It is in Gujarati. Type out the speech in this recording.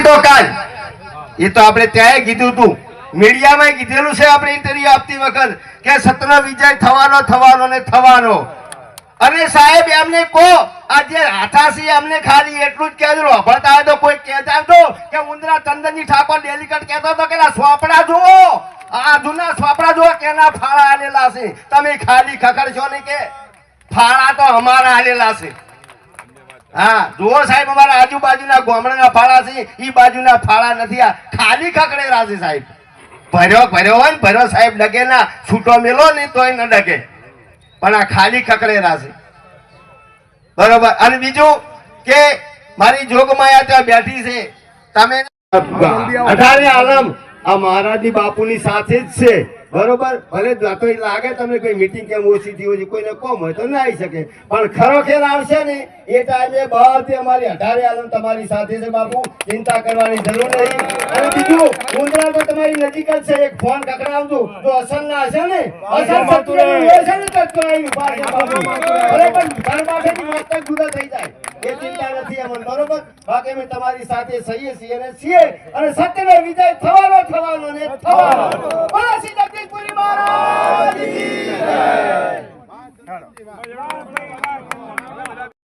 નહીં એ તો આપણે ત્યાંય કીધું હતું મીડિયામાં કીધેલું છે આપણે ઇન્ટરવ્યુ આપતી વખત કે સત્ર વિજય થવાનો થવાનો ને થવાનો. અને સાહેબ, એમને કહો, આ જે એમને ખાલી એટલું જ કહેજો. ભણતા હોય તો કોઈ કહેતા તો કે ઉંદરા ચંદનજી ઠાકોર ડેલિકેટ કહેતો હતો કે ના, સોપડા જુઓ. આ જૂના સોપડા જુઓ કેના ફાળા આલેલા છે. તમે ખાલી ખખડશો નહીં કે ફાળા તો અમારા આલેલા છે. હા, જુઓ સાહેબ, અમારા આજુબાજુના ગામડાના ફાળા છે એ બાજુના ફાળા નથી, આ ખાલી ખકડે છે સાહેબ. ભર્યો ભર્યો હોય ને, ભર્યો સાહેબ, ડગે ના, છૂટો મેલો ને તોય ન ડગે. પણ આ ખાલી ખકડે છે બરોબર. અને બીજું કે મારી જોગમાયા ત્યાં બેઠી છે. તમે અઢારે આલમ. આ મહારાજની બાપુની સાથે જ છે. બરોબર? ભલે તો લાગે તમને કોઈ મીટિંગ કેમ ઓછી થઈ હોય કોઈને કોમ હોય તો ના આવી શકે. પણ ખરોખર આવશે ને એ ટાઈમે બધી અમારી અઢારે આલમ તમારી સાથે છે બાપુ. ચિંતા કરવાની જરૂર નહીં. અને બીજું મુંદ્રા તો તમારી નજીક જ છે. એક ફોન કકડાવજો. તો અસર ના હશે ને? અસર થતું હોય છે ને તત્વ આવી ઊભા છે બાપુ. પણ ઘર પાસેથી બરોબર? બાકી અમે તમારી સાથે સહીએ છીએ અને છીએ અને સત્યનો વિજય થવાનો થવાનો ને થવાનો. બોલો શ્રી જગદીશપુરી મહારાજ